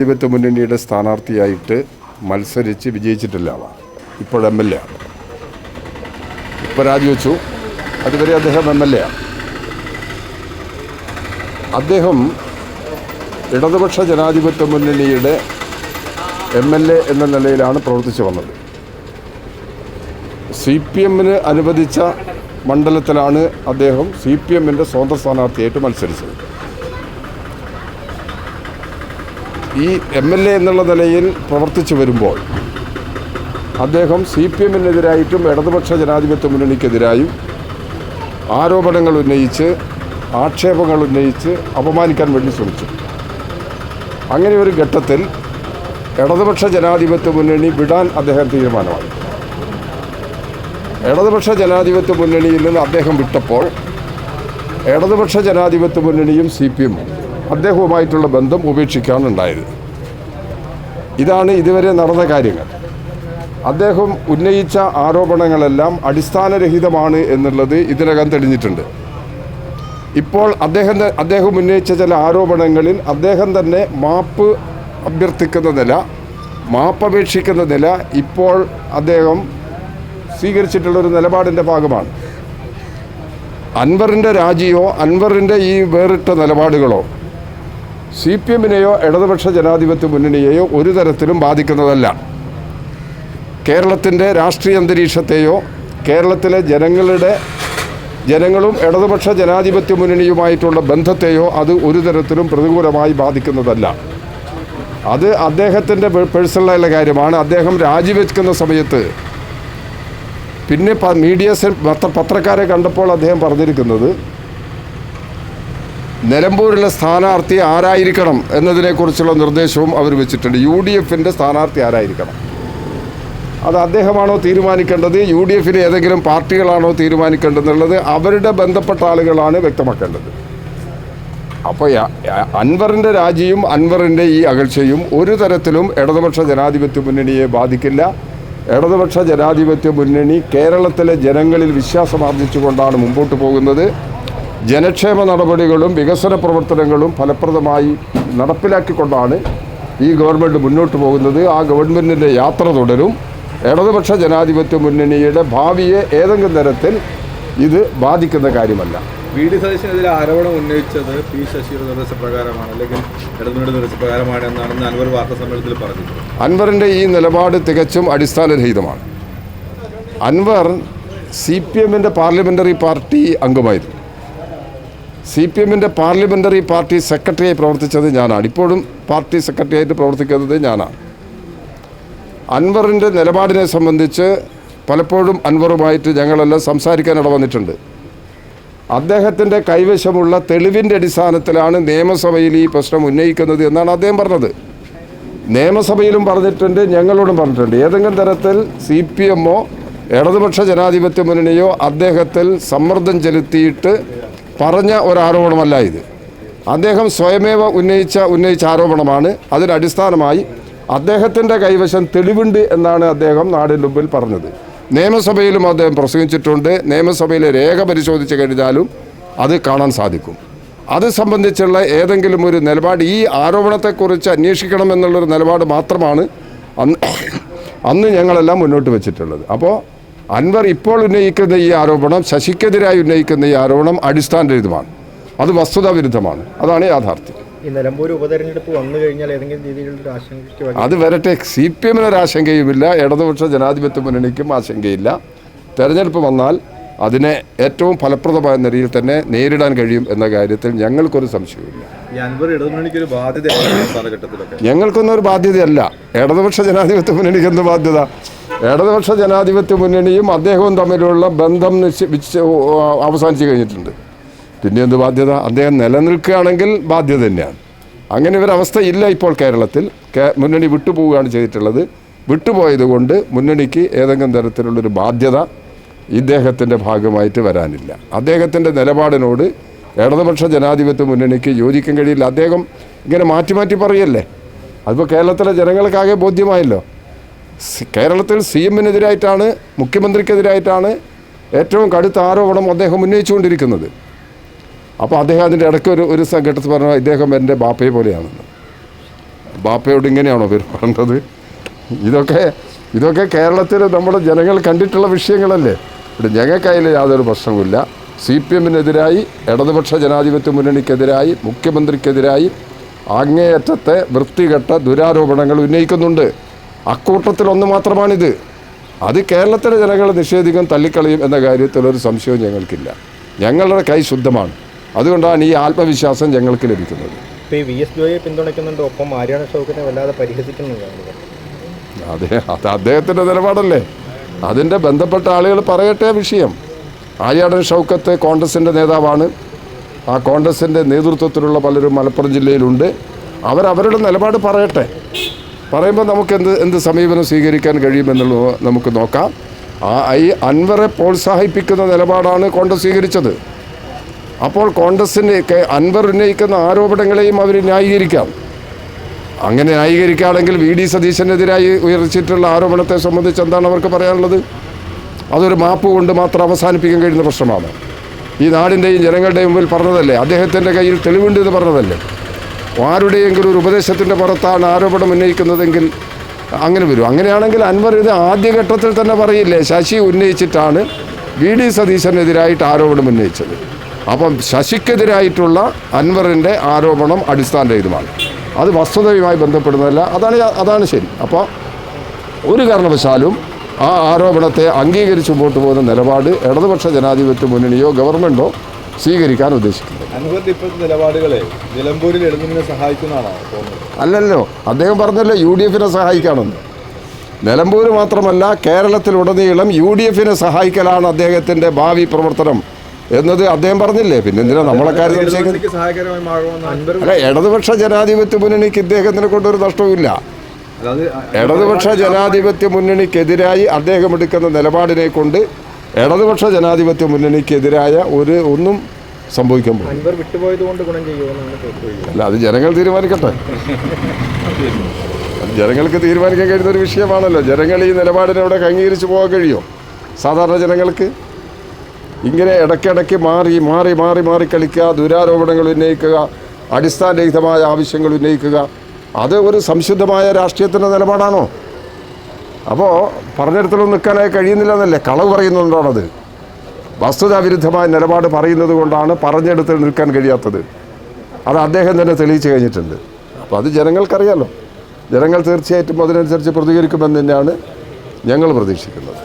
ജനാധിപത്യ മുന്നണിയുടെ സ്ഥാനാർത്ഥിയായിട്ട് മത്സരിച്ച് വിജയിച്ചിട്ടില്ല ഇപ്പോൾ എം എൽ എ ആണ്. ഇപ്പോൾ രാജിവെച്ചു. അതുവരെ അദ്ദേഹം എം എൽ എ ആണ്. അദ്ദേഹം ഇടതുപക്ഷ ജനാധിപത്യ മുന്നണിയുടെ എം എൽ എ എന്ന നിലയിലാണ് പ്രവർത്തിച്ചു വന്നത്. സി പി എമ്മിന് അനുവദിച്ച മണ്ഡലത്തിലാണ് അദ്ദേഹം സി പി എമ്മിന്റെ സ്വന്തം സ്ഥാനാർത്ഥിയായിട്ട് മത്സരിച്ചത്. ഈ എം എൽ എ എന്നുള്ള നിലയിൽ പ്രവർത്തിച്ചു വരുമ്പോൾ അദ്ദേഹം സി പി എമ്മിനെതിരായിട്ടും ഇടതുപക്ഷ ജനാധിപത്യ മുന്നണിക്കെതിരായും ആരോപണങ്ങൾ ഉന്നയിച്ച് ആക്ഷേപങ്ങൾ ഉന്നയിച്ച് അപമാനിക്കാൻ വേണ്ടി ശ്രമിച്ചു. അങ്ങനെ ഒരു ഘട്ടത്തിൽ ഇടതുപക്ഷ ജനാധിപത്യ മുന്നണി വിടാൻ അദ്ദേഹം തീരുമാനമായി. ഇടതുപക്ഷ ജനാധിപത്യ മുന്നണിയിൽ നിന്ന് അദ്ദേഹം വിട്ടപ്പോൾ ഇടതുപക്ഷ ജനാധിപത്യ മുന്നണിയും സി പി എമ്മും അദ്ദേഹവുമായിട്ടുള്ള ബന്ധം ഉപേക്ഷിക്കുകയാണ് ഉണ്ടായത് ഇതാണ് ഇതുവരെ നടന്ന കാര്യങ്ങൾ. അദ്ദേഹം ഉന്നയിച്ച ആരോപണങ്ങളെല്ലാം അടിസ്ഥാനരഹിതമാണ് എന്നുള്ളത് ഇതിനകം തെളിഞ്ഞിട്ടുണ്ട്. ഇപ്പോൾ അദ്ദേഹം അദ്ദേഹം ഉന്നയിച്ച ചില ആരോപണങ്ങളിൽ അദ്ദേഹം തന്നെ മാപ്പ് അഭ്യർത്ഥിക്കുന്ന നില മാപ്പ് അപേക്ഷിക്കുന്ന നില ഇപ്പോൾ അദ്ദേഹം സ്വീകരിച്ചിട്ടുള്ള ഒരു നിലപാടിന്റെ ഭാഗമാണ്. അൻവറിന്റെ രാജിയോ അൻവറിന്റെ ഈ വേറിട്ട നിലപാടുകളോ സി പി എമ്മിനെയോ ഇടതുപക്ഷ ജനാധിപത്യ മുന്നണിയെയോ ഒരു തരത്തിലും ബാധിക്കുന്നതല്ല. കേരളത്തിന്റെ രാഷ്ട്രീയ അന്തരീക്ഷത്തെയോ കേരളത്തിലെ ജനങ്ങളുടെ ജനങ്ങളും ഇടതുപക്ഷ ജനാധിപത്യ മുന്നണിയുമായിട്ടുള്ള ബന്ധത്തെയോ അത് ഒരു തരത്തിലും പ്രതികൂലമായി ബാധിക്കുന്നതല്ല. അത് അദ്ദേഹത്തിന്റെ പേഴ്സണലായുള്ള കാര്യമാണ്. അദ്ദേഹം രാജിവെക്കുന്ന സമയത്ത് പിന്നെ മീഡിയസ് പത്രക്കാരെ കണ്ടപ്പോൾ അദ്ദേഹം പറഞ്ഞിരിക്കുന്നത് നിലമ്പൂരിലെ സ്ഥാനാർത്ഥി ആരായിരിക്കണം എന്നതിനെക്കുറിച്ചുള്ള നിർദ്ദേശവും അവർ വെച്ചിട്ടുണ്ട്. യു ഡി എഫിന്റെ സ്ഥാനാർത്ഥി ആരായിരിക്കണം? അത് അദ്ദേഹമാണോ തീരുമാനിക്കേണ്ടത്? യു ഡി എഫിലെ ഏതെങ്കിലും പാർട്ടികളാണോ തീരുമാനിക്കേണ്ടതെന്നുള്ളത് അവരുടെ ബന്ധപ്പെട്ട ആളുകളാണ് വ്യക്തമാക്കേണ്ടത്. അപ്പോൾ അൻവറിന്റെ രാജിയും അൻവറിന്റെ ഈ അകൽച്ചയും ഒരു തരത്തിലും ഇടതുപക്ഷ ജനാധിപത്യ മുന്നണിയെ ബാധിക്കില്ല. ഇടതുപക്ഷ ജനാധിപത്യ മുന്നണി കേരളത്തിലെ ജനങ്ങളിൽ വിശ്വാസം ആർജിച്ചുകൊണ്ടാണ് മുമ്പോട്ട് പോകുന്നത്. ജനക്ഷേമ നടപടികളും വികസന പ്രവർത്തനങ്ങളും ഫലപ്രദമായി നടപ്പിലാക്കിക്കൊണ്ടാണ് ഈ ഗവൺമെന്റ് മുന്നോട്ട് പോകുന്നത്. ആ ഗവൺമെന്റിന്റെ യാത്ര തുടരും. ഇടതുപക്ഷ ജനാധിപത്യ മുന്നണിയുടെ ഭാവിയെ ഏതെങ്കിലും തരത്തിൽ ഇത് ബാധിക്കുന്ന കാര്യമല്ല. വി. ഡി. സതീശനെതിരെ ആരോപണം ഉന്നയിച്ചത് പി. ശശിയുടെ നിർദ്ദേശപ്രകാരമാണ് അല്ലെങ്കിൽ ഇടതുമുന്നണി നിർദ്ദേശപ്രകാരമാണ് എന്നാണെന്ന് അൻവർ വാർത്താ സമ്മേളനത്തിൽ പറഞ്ഞു. അൻവറിന്റെ ഈ നിലപാട് തികച്ചും അടിസ്ഥാനരഹിതമാണ്. അൻവർ സി പി എമ്മിന്റെ പാർലമെന്ററി പാർട്ടി അംഗമായിരുന്നു. സി പി എമ്മിന്റെ പാർലമെന്ററി പാർട്ടി സെക്രട്ടറിയായി പ്രവർത്തിച്ചത് ഞാനാണ്. ഇപ്പോഴും പാർട്ടി സെക്രട്ടറിയായിട്ട് പ്രവർത്തിക്കുന്നത് ഞാനാണ്. അൻവറിന്റെ നിലപാടിനെ സംബന്ധിച്ച് പലപ്പോഴും അൻവറുമായിട്ട് ഞങ്ങളെല്ലാം സംസാരിക്കാനിട വന്നിട്ടുണ്ട്. അദ്ദേഹത്തിന്റെ കൈവശമുള്ള തെളിവിന്റെ അടിസ്ഥാനത്തിലാണ് നിയമസഭയിൽ ഈ പ്രശ്നം ഉന്നയിക്കുന്നത് എന്നാണ് അദ്ദേഹം പറഞ്ഞത്. നിയമസഭയിലും പറഞ്ഞിട്ടുണ്ട് ഞങ്ങളോടും പറഞ്ഞിട്ടുണ്ട്. ഏതെങ്കിലും തരത്തിൽ സി പി എമ്മോ ഇടതുപക്ഷ ജനാധിപത്യ മുന്നണിയോ അദ്ദേഹത്തിൽ സമ്മർദ്ദം ചെലുത്തിയിട്ട് പറഞ്ഞ ഒരാരോപണമല്ല ഇത്. അദ്ദേഹം സ്വയമേവ ഉന്നയിച്ച ഉന്നയിച്ച ആരോപണമാണ്. അതിനടിസ്ഥാനമായി അദ്ദേഹത്തിന്റെ കൈവശം തെളിവുണ്ട് എന്നാണ് അദ്ദേഹം നാടിന് മുമ്പിൽ പറഞ്ഞത്. നിയമസഭയിലും അദ്ദേഹം പ്രസംഗിച്ചിട്ടുണ്ട്. നിയമസഭയിലെ രേഖ പരിശോധിച്ച് കഴിഞ്ഞാലും അത് കാണാൻ സാധിക്കും. അത് സംബന്ധിച്ചുള്ള ഏതെങ്കിലും ഒരു നിലപാട് ഈ ആരോപണത്തെക്കുറിച്ച് അന്വേഷിക്കണം എന്നുള്ളൊരു നിലപാട് മാത്രമാണ് അന്ന് അന്ന് ഞങ്ങളെല്ലാം മുന്നോട്ട് വെച്ചിട്ടുള്ളത്. അപ്പോൾ അൻവർ ഇപ്പോൾ ഉന്നയിക്കുന്ന ഈ ആരോപണം ശശിക്കെതിരായി ഉന്നയിക്കുന്ന ഈ ആരോപണം അടിസ്ഥാനരഹിതമാണ്. അത് വസ്തുതാ വിരുദ്ധമാണ് അതാണ് യാഥാർത്ഥ്യം. ഈ നിലമ്പൂർ ഉപതെരഞ്ഞെടുപ്പ് വന്നു കഴിഞ്ഞാൽ ഏതെങ്കിലും രീതിയിലുള്ള ഒരു ആശങ്കയ്ക്ക് വഴി അത് വരട്ടെ. സി പി എമ്മിന് ഒരു ആശങ്കയുമില്ല. ഇടതുപക്ഷ ജനാധിപത്യ മുന്നണിക്കും ആശങ്കയില്ല. തെരഞ്ഞെടുപ്പ് വന്നാൽ അതിനെ ഏറ്റവും ഫലപ്രദമായ നിലയിൽ തന്നെ നേരിടാൻ കഴിയും എന്ന കാര്യത്തിൽ ഞങ്ങൾക്കൊരു സംശയവുമില്ല. ഞങ്ങൾക്കൊന്നൊരു ബാധ്യതയല്ല. ഇടതുപക്ഷ ജനാധിപത്യ മുന്നണിക്ക് എന്ത് ബാധ്യത? ഇടതുപക്ഷ ജനാധിപത്യ മുന്നണിയും അദ്ദേഹവും തമ്മിലുള്ള ബന്ധം നിശ്ചയിച്ച് അവസാനിച്ച് കഴിഞ്ഞിട്ടുണ്ട്. പിന്നെ എന്ത് ബാധ്യത? അദ്ദേഹം നിലനിൽക്കുകയാണെങ്കിൽ ബാധ്യത തന്നെയാണ്. അങ്ങനെ ഒരവസ്ഥ ഇല്ല ഇപ്പോൾ കേരളത്തിൽ. മുന്നണി വിട്ടുപോവുകയാണ് ചെയ്തിട്ടുള്ളത്. വിട്ടുപോയത് കൊണ്ട് മുന്നണിക്ക് ഏതെങ്കിലും തരത്തിലുള്ളൊരു ബാധ്യത ഇദ്ദേഹത്തിന്റെ ഭാഗമായിട്ട് വരാനില്ല. അദ്ദേഹത്തിന്റെ നിലപാടിനോട് ഇടതുപക്ഷ ജനാധിപത്യ മുന്നണിക്ക് യോജിക്കാൻ കഴിയില്ല. അദ്ദേഹം ഇങ്ങനെ മാറ്റി മാറ്റി പറയല്ലേ? അതിപ്പോൾ കേരളത്തിലെ ജനങ്ങൾക്കാകെ ബോധ്യമായല്ലോ. കേരളത്തിൽ സി എമ്മിനെതിരായിട്ടാണ് മുഖ്യമന്ത്രിക്കെതിരായിട്ടാണ് ഏറ്റവും കടുത്ത ആരോപണം അദ്ദേഹം ഉന്നയിച്ചുകൊണ്ടിരിക്കുന്നത്. അപ്പോൾ അദ്ദേഹം അതിന്റെ ഇടയ്ക്ക് ഒരു ഒരു സംഘട്ടത്തിൽ പറഞ്ഞു ഇദ്ദേഹം എന്റെ ബാപ്പയെ പോലെയാണെന്ന്. ബാപ്പയോട് ഇങ്ങനെയാണോ പെരുമാറേണ്ടത് ഇതൊക്കെ ഇതൊക്കെ കേരളത്തിൽ നമ്മുടെ ജനങ്ങൾ കണ്ടിട്ടുള്ള വിഷയങ്ങളല്ലേ? ഇവിടെ ഞങ്ങൾക്കതിൽ യാതൊരു പ്രശ്നവുമില്ല. സി പി എമ്മിനെതിരായി ഇടതുപക്ഷ ജനാധിപത്യ മുന്നണിക്കെതിരായി മുഖ്യമന്ത്രിക്കെതിരായി അങ്ങേയറ്റത്തെ വൃത്തികെട്ട ദുരാരോപണങ്ങൾ ഉന്നയിക്കുന്നുണ്ട്. അക്കൂട്ടത്തിൽ ഒന്ന് മാത്രമാണിത്. അത് കേരളത്തിലെ ജനങ്ങൾ നിഷേധിക്കും തള്ളിക്കളയും എന്ന കാര്യത്തിലൊരു സംശയവും ഞങ്ങൾക്കില്ല. ഞങ്ങളുടെ കൈ ശുദ്ധമാണ്. അതുകൊണ്ടാണ് ഈ ആത്മവിശ്വാസം ഞങ്ങൾക്ക് ലഭിക്കുന്നത്. ഇപ്പോൾ ഈ വി എസ് ജോയെ പിന്തുണയ്ക്കുന്നുണ്ട്. ഒപ്പം ആര്യാണ ഷൗക്കത്തെ വല്ലാതെ പരിഹസിക്കുന്നുണ്ട്. അതെ അത് അദ്ദേഹത്തിന്റെ നിലപാടല്ലേ? അതിന്റെ ബന്ധപ്പെട്ട ആളുകൾ പറയട്ടെ വിഷയം. ആര്യാടൻ ഷൗക്കത്ത് കോൺഗ്രസിന്റെ നേതാവാണ്. ആ കോൺഗ്രസിന്റെ നേതൃത്വത്തിലുള്ള പലരും മലപ്പുറം ജില്ലയിലുണ്ട്. അവരവരുടെ നിലപാട് പറയട്ടെ. പറയുമ്പോൾ നമുക്ക് എന്ത് എന്ത് സമീപനം സ്വീകരിക്കാൻ കഴിയുമെന്നുള്ളത് നമുക്ക് നോക്കാം. ആ ഈ അൻവറെ പ്രോത്സാഹിപ്പിക്കുന്ന നിലപാടാണ് കോൺഗ്രസ് സ്വീകരിച്ചത്. അപ്പോൾ കോൺഗ്രസിന്റെ അൻവർ ഉന്നയിക്കുന്ന ആരോപണങ്ങളെയും അവർ ന്യായീകരിക്കാം. അങ്ങനെ ന്യായീകരിക്കുകയാണെങ്കിൽ വി ഡി സതീശനെതിരായി ഉയർച്ചിട്ടുള്ള ആരോപണത്തെ സംബന്ധിച്ച് എന്താണ് അവർക്ക് പറയാനുള്ളത്? അതൊരു മാപ്പ് കൊണ്ട് മാത്രം അവസാനിപ്പിക്കാൻ കഴിയുന്ന പ്രശ്നമാണ്. ഈ നാടിന്റെയും ജനങ്ങളുടെയും മുമ്പിൽ പറഞ്ഞതല്ലേ? അദ്ദേഹത്തിന്റെ കയ്യിൽ തെളിവുണ്ട് എന്ന് പറഞ്ഞതല്ലേ? ആരുടെയെങ്കിലും ഒരു ഉപദേശത്തിന്റെ പുറത്താണ് ആരോപണം ഉന്നയിക്കുന്നതെങ്കിൽ അങ്ങനെ വരും. അങ്ങനെയാണെങ്കിൽ അൻവർ ഇത് ആദ്യഘട്ടത്തിൽ തന്നെ പറയില്ലേ? ശശി ഉന്നയിച്ചിട്ടാണ് വി ഡി സതീശനെതിരായിട്ട് ആരോപണം ഉന്നയിച്ചത്. അപ്പം ശശിക്കെതിരായിട്ടുള്ള അൻവറിന്റെ ആരോപണം അടിസ്ഥാനരഹിതമാണ്. അത് വസ്തുതയുമായി ബന്ധപ്പെടുന്നതല്ല. അതാണ് അതാണ് ശരി. അപ്പോൾ ഒരു കാരണവശാലും ആ ആരോപണത്തെ അംഗീകരിച്ച് മുമ്പോട്ട് പോകുന്ന നിലപാട് ഇടതുപക്ഷ ജനാധിപത്യ മുന്നണിയോ ഗവൺമെന്റോ സ്വീകരിക്കാൻ ഉദ്ദേശിക്കുന്നത് അനുവദിന്റെ ഇപ്പോഴത്തെ നിലപാടുകളെ നിലമ്പൂരിൽ എഴുതുന്നതിനെ സഹായിക്കുന്നതാണോ അല്ലല്ലോ. അദ്ദേഹം പറഞ്ഞല്ലോ യു ഡി എഫിനെ സഹായിക്കാണെന്ന് നിലമ്പൂർ മാത്രമല്ല കേരളത്തിലുടനീളം യു ഡി എഫിനെ സഹായിക്കലാണ് അദ്ദേഹത്തിന്റെ ഭാവി പ്രവർത്തനം. എന്നത് അദ്ദേഹം പറഞ്ഞില്ലേ? പിന്നെ എന്തിനാ നമ്മളെ കാര്യം അല്ല ഇടതുപക്ഷ ജനാധിപത്യ മുന്നണിക്ക് ഇദ്ദേഹത്തിനെ കൊണ്ടൊരു നഷ്ടവുമില്ല അതായത് ഇടതുപക്ഷ ജനാധിപത്യ മുന്നണിക്കെതിരായി അദ്ദേഹം എടുക്കുന്ന നിലപാടിനെ കൊണ്ട് ഇടതുപക്ഷ ജനാധിപത്യ മുന്നണിക്കെതിരായ ഒരു ഒന്നും സംഭവിക്കാൻ പോകും അല്ല അത് ജനങ്ങൾ തീരുമാനിക്കട്ടെ. ജനങ്ങൾക്ക് തീരുമാനിക്കാൻ കഴിയുന്ന ഒരു വിഷയമാണല്ലോ. ജനങ്ങൾ ഈ നിലപാടിനോടെ അംഗീകരിച്ചു പോകാൻ കഴിയുമോ? സാധാരണ ജനങ്ങൾക്ക്? ഇങ്ങനെ ഇടയ്ക്കിടയ്ക്ക് മാറി മാറി മാറി മാറി കളിക്കുക ദുരാരോപണങ്ങൾ ഉന്നയിക്കുക അടിസ്ഥാനരഹിതമായ ആവശ്യങ്ങൾ ഉന്നയിക്കുക അത് ഒരു സംശുദ്ധമായ രാഷ്ട്രീയത്തിന്റെ നിലപാടാണോ? അപ്പോൾ പറഞ്ഞിടത്തോളം നിൽക്കാനായി കഴിയുന്നില്ല എന്നല്ലേ കളവ് വസ്തുതാ വിരുദ്ധമായ നിലപാട് പറയുന്നത് കൊണ്ടാണ് പറഞ്ഞെടുത്ത് നിൽക്കാൻ കഴിയാത്തത്. അത് അദ്ദേഹം തന്നെ തെളിയിച്ചു കഴിഞ്ഞിട്ടുണ്ട്. അപ്പോൾ അത് ജനങ്ങൾക്കറിയാലോ. ജനങ്ങൾ തീർച്ചയായിട്ടും അതിനനുസരിച്ച് പ്രതികരിക്കുമെന്ന് തന്നെയാണ് ഞങ്ങൾ പ്രതീക്ഷിക്കുന്നത്.